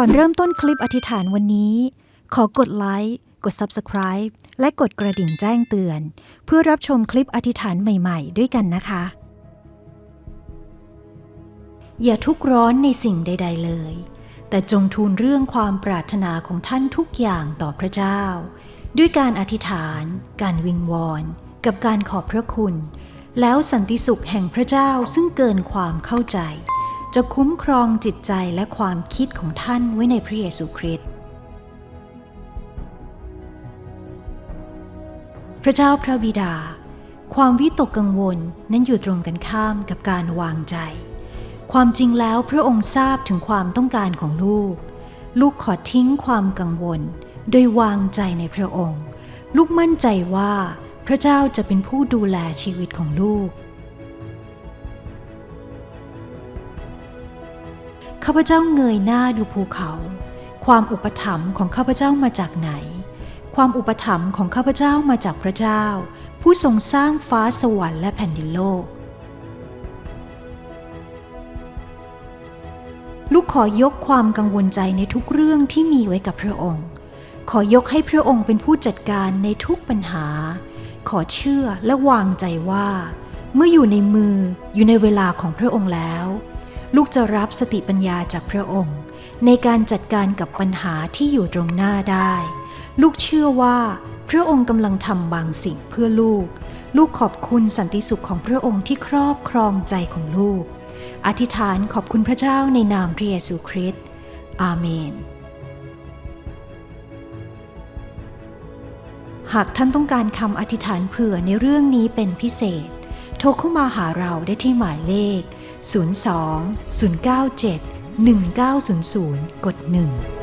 ก่อนเริ่มต้นคลิปอธิษฐานวันนี้ ขอกดไลค์กด Subscribe และกดกระดิ่งแจ้งเตือน เพื่อรับชมคลิปอธิษฐานใหม่ๆ ด้วยกันนะคะ อย่าทุกร้อนในสิ่งใด ๆ เลย แต่จงทูลเรื่องความปรารถนาของท่านทุกอย่างต่อพระเจ้า ด้วยการอธิษฐาน การวิงวอน กับการขอบพระคุณ แล้วสันติสุขแห่งพระเจ้าซึ่งเกินความเข้าใจ จะคุ้มครองจิตใจและความคิดของท่านไว้ในพระเยซูคริสต์ พระเจ้าพระบิดา ความวิตกกังวลนั้นอยู่ตรงกันข้ามกับการวางใจ ความจริงแล้วพระองค์ทราบถึงความต้องการของลูก ลูกขอทิ้งความกังวล โดยวางใจในพระองค์ ลูกมั่นใจว่าพระเจ้าจะเป็นผู้ดูแลชีวิตของลูก ข้าพเจ้าเงยหน้าดูภูเขา ความอุปถัมภ์ของข้าพเจ้ามาจากไหน ความอุปถัมภ์ของข้าพเจ้ามาจากพระเจ้า ผู้ทรงสร้างฟ้าสวรรค์และแผ่นดินโลก ลูกขอยกความกังวลใจในทุกเรื่องที่มีไว้กับพระองค์ ขอยกให้พระองค์เป็นผู้จัดการในทุกปัญหา ขอเชื่อและวางใจว่า เมื่ออยู่ในมืออยู่ในเวลาของพระองค์แล้ว ลูกจะรับสติปัญญาจากพระองค์ ในการจัดการกับปัญหาที่อยู่ตรงหน้าได้ ลูกเชื่อว่าพระองค์กำลังทำบางสิ่งเพื่อลูก ลูกขอบคุณสันติสุขของพระองค์ที่ครอบครองใจของลูก อธิษฐานขอบคุณพระเจ้าในนามพระเยซูคริสต์ อาเมน หากท่านต้องการคำอธิษฐานเผื่อในเรื่องนี้เป็นพิเศษ โทรเข้ามาหาเราได้ที่หมายเลข 02 097 1900 กด 1